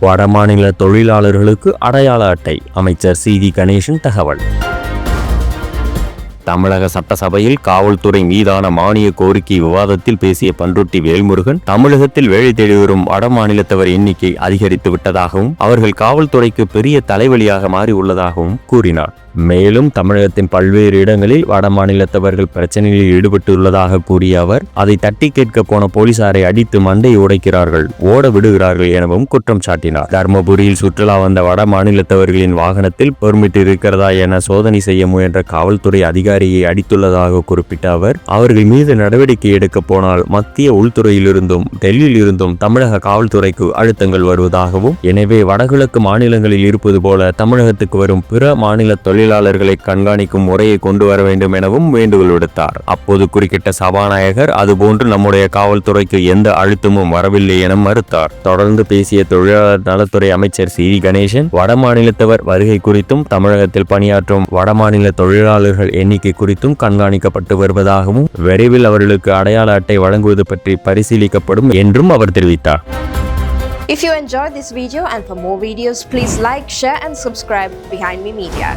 வடமாநில தொழிலாளர்களுக்கு அடையாள அட்டை. அமைச்சர் சி. வி. கணேசன் தகவல். தமிழக சட்டசபையில் காவல்துறை மீதான மானிய கோரிக்கை விவாதத்தில் பேசிய பன்ருட்டி வேல்முருகன் தமிழகத்தில் வேலை தேடி வரும் வட மாநிலத்தவர் எண்ணிக்கை அதிகரித்து விட்டதாகவும் அவர்கள் காவல்துறைக்கு பெரிய தலைவலியாக மாறி உள்ளதாகவும் கூறினார். மேலும் தமிழகத்தின் பல்வேறு இடங்களில் வட மாநிலத்தவர்கள் பிரச்சனையில் ஈடுபட்டுள்ளதாக கூறிய அவர் அதை தட்டி கேட்க போன போலீசாரை அடித்து மண்டை உடைக்கிறார்கள் ஓட விடுகிறார்கள் எனவும் குற்றம் சாட்டினார். தர்மபுரியில் சுற்றுலா வந்த வட மாநிலத்தவர்களின் வாகனத்தில் பெர்மிட் இருக்கிறதா என சோதனை செய்ய முயன்ற காவல்துறை அதிகாரியை அடித்துள்ளதாக குறிப்பிட்ட அவர் அவர்கள் மீது நடவடிக்கை எடுக்க போனால் மத்திய உள்துறையிலிருந்தும் டெல்லியில் இருந்தும் தமிழக காவல்துறைக்கு அழுத்தங்கள் வருவதாகவும் எனவே வடகிழக்கு மாநிலங்களில் இருப்பது போல தமிழகத்துக்கு வரும் பிற மாநில தொழில் தொழிலாளர்களை கண்காணிக்கும் முறையை கொண்டு வர வேண்டும் எனவும் வேண்டுகோள் விடுத்தார். அப்போது குறுக்கிட்ட சபாநாயகர் அதுபோன்று நம்முடைய காவல்துறைக்கு எந்த அழுத்தமும் வரவில்லை என மறுத்தார். தொடர்ந்து பேசிய தொழிலாளர் நலத்துறை அமைச்சர் சி. கணேசன் வடமாநிலத்தவர் வருகை குறித்தும் தமிழகத்தில் பணியாற்றும் வடமாநில தொழிலாளர்கள் எண்ணிக்கை குறித்தும் கண்காணிக்கப்பட்டு வருவதாகவும் விரைவில் அவர்களுக்கு அடையாள அட்டை வழங்குவது பற்றி பரிசீலிக்கப்படும் என்றும் அவர் தெரிவித்தார். If you enjoyed this video and for more videos, please like, share and subscribe Behind Me Media.